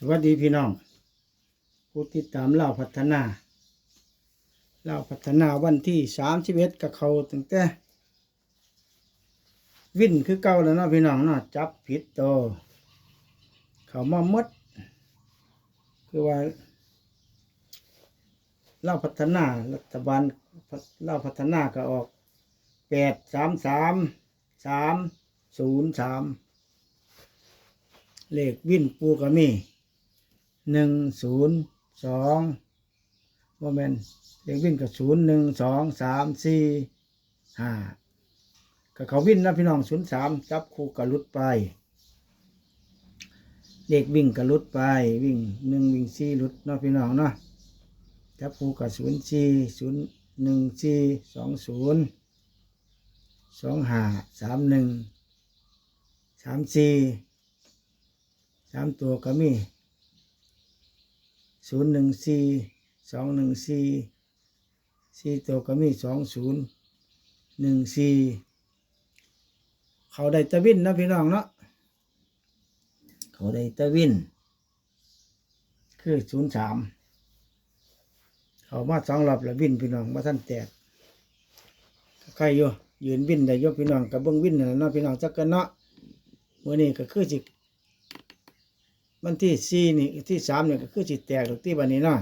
สวัสดีพี่น้องผู้ติดตามเล่าพัฒนาเล่าพัฒนาวันที่สามสิบเอ็ดกับเขาตั้งแต่วิ่นคือเก่าแล้วเนาะพี่น้องเนาะจับผิดโตวเขามามด คือว่าเล่าพัฒนารัฐบาลเล่าพัฒนาก็ออกแปดสามสามสามศูนย์สามเลขวิ่นปูก็มี หนึ่งศูนย์สองโมเมนเลขวิ่นกับศูนย์หนึ่งสองสามสี่ห้าก็เขาวิ่นนะพี่น้องศูนย์สามจับคู่กับลุดไป เลขวิ่งกับลุดไปวิ่งหนึ่งวิ่งสี่ลุดเนาะพี่น้องเนาะจับคู่กับศูนย์สี่ศูนย์หนึ่งสี่สองศูนย์สองห้าสามหนึ่งสามสี่สามตัวก็มี ศูนย์หนึ่งสี่สองหนึ่งสี่สี่ตัวก็มีสองศูนย์หนึ่งสี่เขาได้ตะวินเนาะพี่น้องเนาะเขาได้ตะวิน คือศูนย์สามเขามาสองรอบแล้ววินพี่น้องมาท่านแตกใครอยู่ยืนวินได้อยกพี่น้องกับเบิ้งวินนั่นล่ะเนาะพี่น้องจักกันเนาะมื่อนี้ก็คือสิ วันที่สี่นี่ที่สามเนี่ยก็คือจิตแตกตรงที่วันนี้เนาะ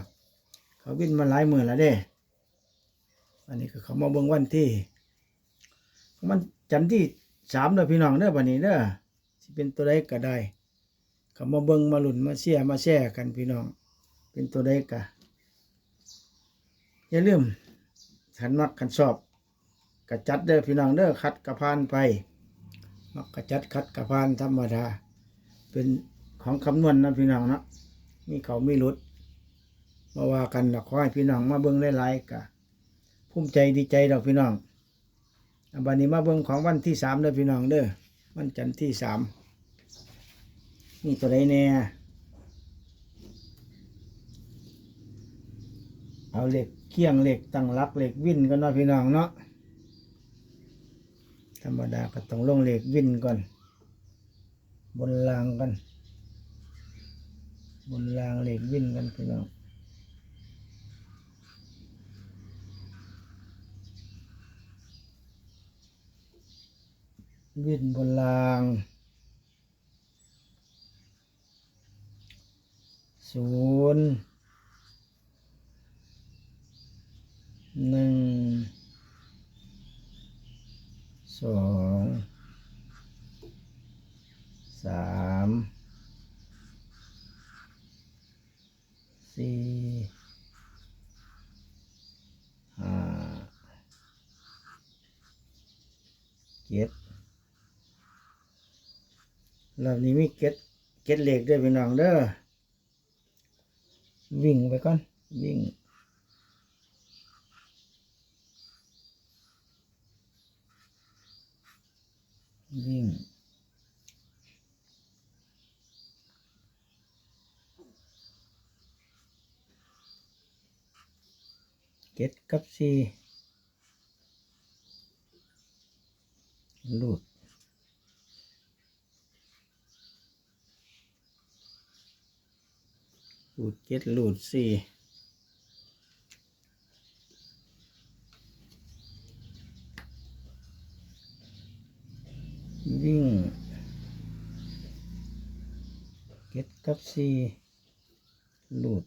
เขาวิ่งมาหลายหมื่นแล้วเด้วันนี้ก็เขามาเบิ่งวันที่มันจันที่สามเด้อพี่น้องเด้อวันนี้เด้อสิเป็นตัวใดก็ได้ เขามาเบิ่งมาหลุนมาเชียมาแช่กันพี่น้อง เป็นตัวใดก็อย่าลืมขันมักขันชอบกระจัดเด้อพี่น้องเด้อคัดกระพานไป มักกระจัดคัดกระพานธรรมดาเป็น ของคำนวณนะพี่น้องเนาะมีเขามีรุดมาว่ากันหรอกขอให้พี่น้องมาเบิ้งหลายๆกะภูมิใจดีใจดอกพี่น้องอันบันนี้มาเบิ้งของวันที่สามเด้อพี่น้องเด้อวันจันทร์ที่สามนี่ตัวใดแน่เอาเหล็กเคี่ยงเหล็กตั้งรักเหล็กวิ่นกันเนาะพี่น้องเนาะธรรมดาก็ต้องลงเหล็กวิ่นก่อน บนรางกัน บนรางเหล็กวิ่นกันพี่น้องวิ่นบนรางศูนย์หนึ่งสองสามสี่ห้าเจ็ด รอบนี้มีเก็ดเก็ดเหล็กด้วยพี่น้องเด้อวิ่งไปก่อนวิ่งวิ่งเจ็ดกับสี่ลูดลูด เจ็ดรูดสี่วิ่งเก็ดกับสี่รูด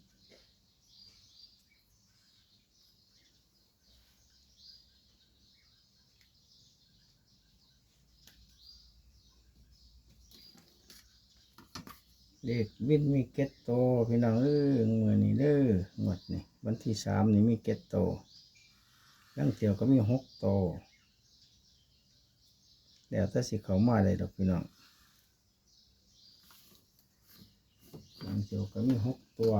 เลขวินมีเกตโตพี่น้องเอ้ยงวดนี้เด้องวดนี่วันที่สามนี่มีเกตโตลังเตียวก็มีหกโตแล้วแต่สิเขามาเลยดอกพี่น้องลังเตียวก็มีหกตัว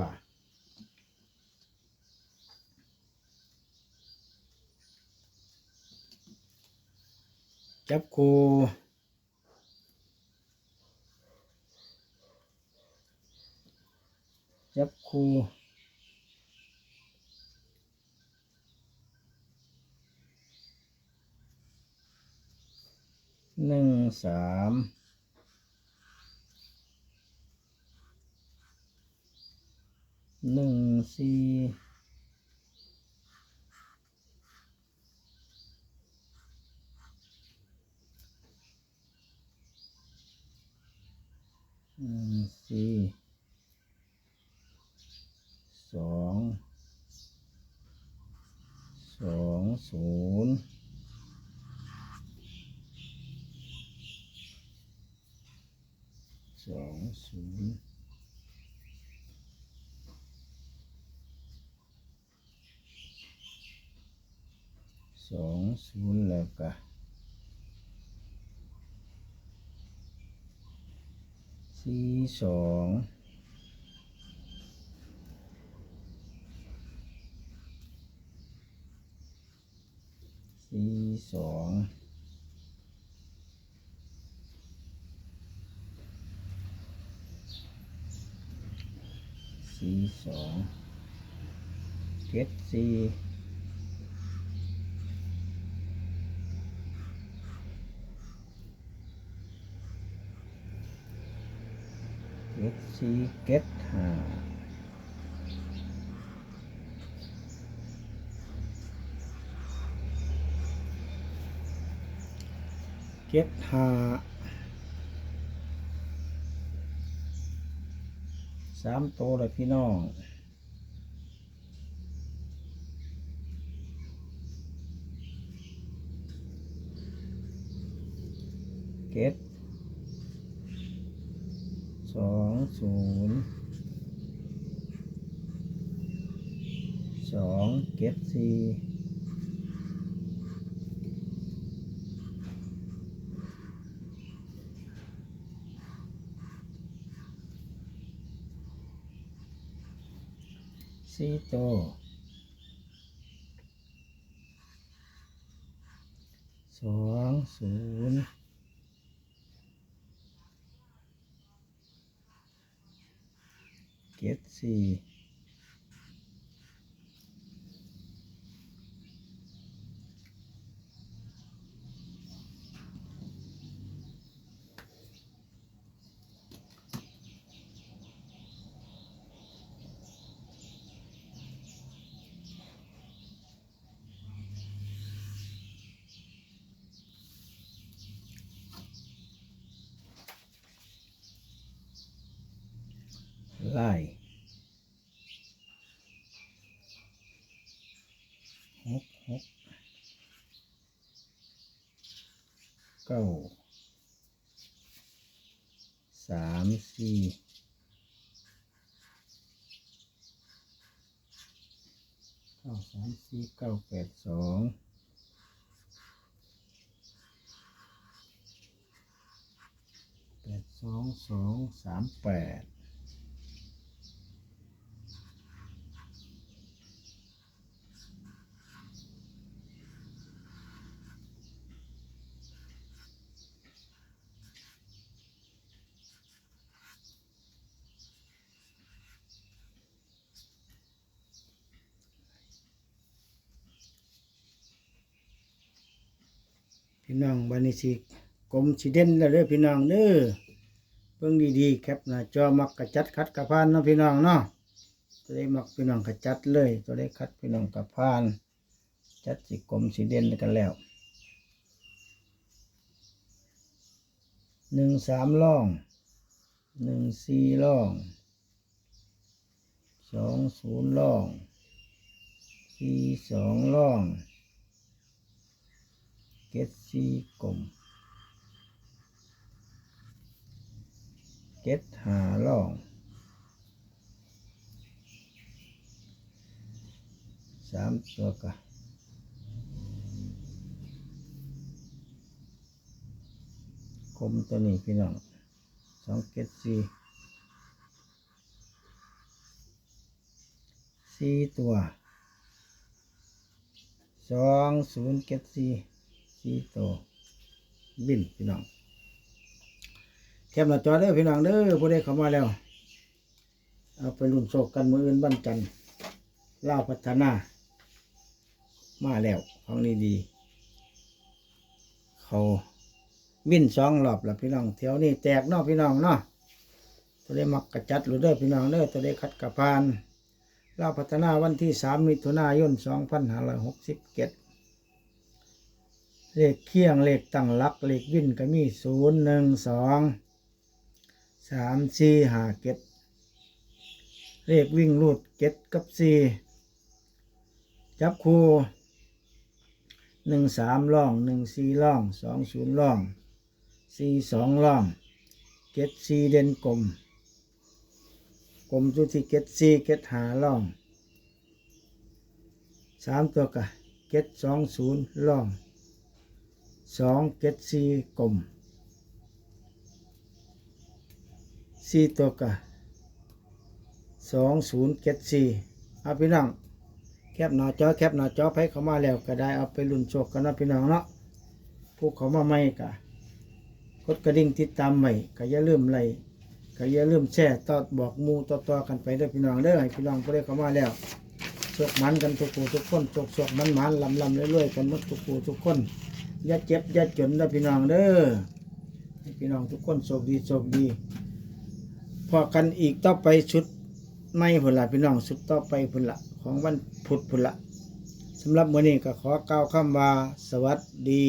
จับคู คูหนึ่งสามหนึ่งสี่หนึ่งสี่สองส องศูนย์สองศูนย์สองศูนย์แล้วก็สี่สอง สองสี่สองเจ็ดสี่เก็ดสี่เก็ดห้า เก็ดหาสามโตเลยพี่น้องเก็ดสองศูนย์สองเก็ดสี่ สี่โตวสองศูนย์เจ็ดสี่ไล่หกหก เก้าสามสี่เก้าสามสี่เก้าแปดสองแปดสองสองสามแปด พี่น้องบานิสิกรมสิเด่นแล้วเด้อพี่น้องเด้อเบิ่งดีๆแคปหน้าจอมักกระจัดคัดกระพานเนาะพี่น้องเนาะตัวได้มักพี่น้องกระจัดเลย ตัวได้คัดพี่น้องกระพาน จัดสิกรมสิเด่นกันแล้วหนึ่งสามล่องหนึ่งสี่ล่องสองศูนย์ล่องสี่สองล่อง เกตซีกลมเกตหาล่องสามตัวกะกลมตัวนี้พี่น้องสองเกตซีสี่ตัวสองศูนย์เกตซี สี่ตัวบินพี่น้องแคปหน้าจอเด้อพี่น้องเด้อผู้ใดเข้ามาแล้ว เอาไปรุ่นโศกกันมืออื่นบันจันทร์ล่าพัฒนา มาแล้วของนี้ดี เขาบินสองรอบแล้วพี่น้องแถวนี้แตกเนาะพี่น้องเนาะตัวได้มักกระจัดหรือเด้อพี่น้องเด้อตัวได้คัดกระพานเราพัฒนาวันที่สามมิถุนายนสองพันห้าร้อยหกสิบเจ็ด เลขเคียงเลขตั้งหลักเลขวิ่นก็มีศูนย์หนึ่งสองสามสี่ห้าเจ็ดเลขวิ่งรูดเจ็ดกับสี่จับคู่หนึ่งสามล่องหนึ่งสี่ล่องสองศูนย์ล่องสี่สองล่องเจ็ดสี่เด่นกลมกลมจุดที่เก็ดสี่เก็ดหาล่องสามตัวกะเก็ดสองศูนย์ล่อง สองเก็ดสี่กลมสี่ตัวกะสองศูนย์เก็ดสี่เอาพี่น้องแคปหน้าจอแคปหน้าจอให้เขามาแล้วก็ได้เอาไปลุ้นโชคกันนะพี่น้องเนาะผู้เขามาใหม่กะกดกระดิ่งติดตามใหม่ก็อย่าลืมไลค์ก็อย่าลืมแชร์ต่อบอกมูต่อๆกันไปเด้อพี่น้องเด้อให้พี่น้องผู้ใดเข้ามาแล้วโชคมันกันทุกผู้ทุกคนโชคโชคมันมันลำลำเรื่อยๆกันหมดทุกผู้ทุกคน อย่าเจ็บอย่าจนนะพี่น้องเด้อพี่น้องทุกคนโชคดีโชคดีพอกันอีกต่อไปชุดไม่ผลละพี่น้องชุดต่อไปผลละของวันพุธผลละสำหรับวันนี้ก็ขอกล่าวคำว่าสวัสดี